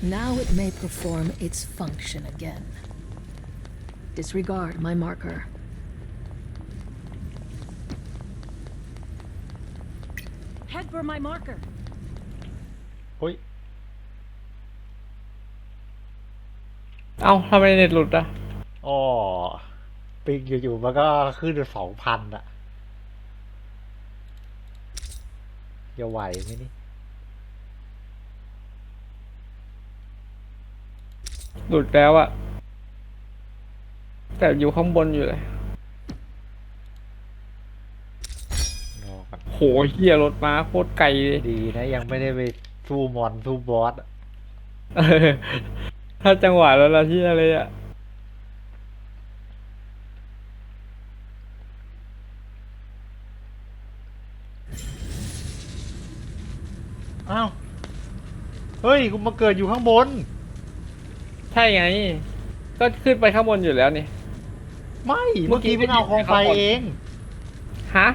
Now it may perform its function again. Disregard my marker. Head for my marker. เฮ้ยเอ้าทำไมเน็ตหลุดอะ อ๋อปิงอยู่ๆมันก็ขึ้นสองพันอะจะไหวไหมนี่ หลุดแล้วอะแต่อยู่ข้างบนอยู่เลยรอก่อนโหเฮียรถม้าโคตรไกลเลยดีนะยังไม่ได้ไปสู้มอนสู้บอสอะเออถ้าจังหวะแล้วละที่อะไรอะอ้าว เฮ้ย กูมาเกิดอยู่ข้างบน ใช่ไง ก็ขึ้นไปข้างบนอยู่แล้วนี่ ไม่ เมื่เมื่ออกี้กี้เพิ่งเอาไม่คองไฟได้ยินเอง ฮะ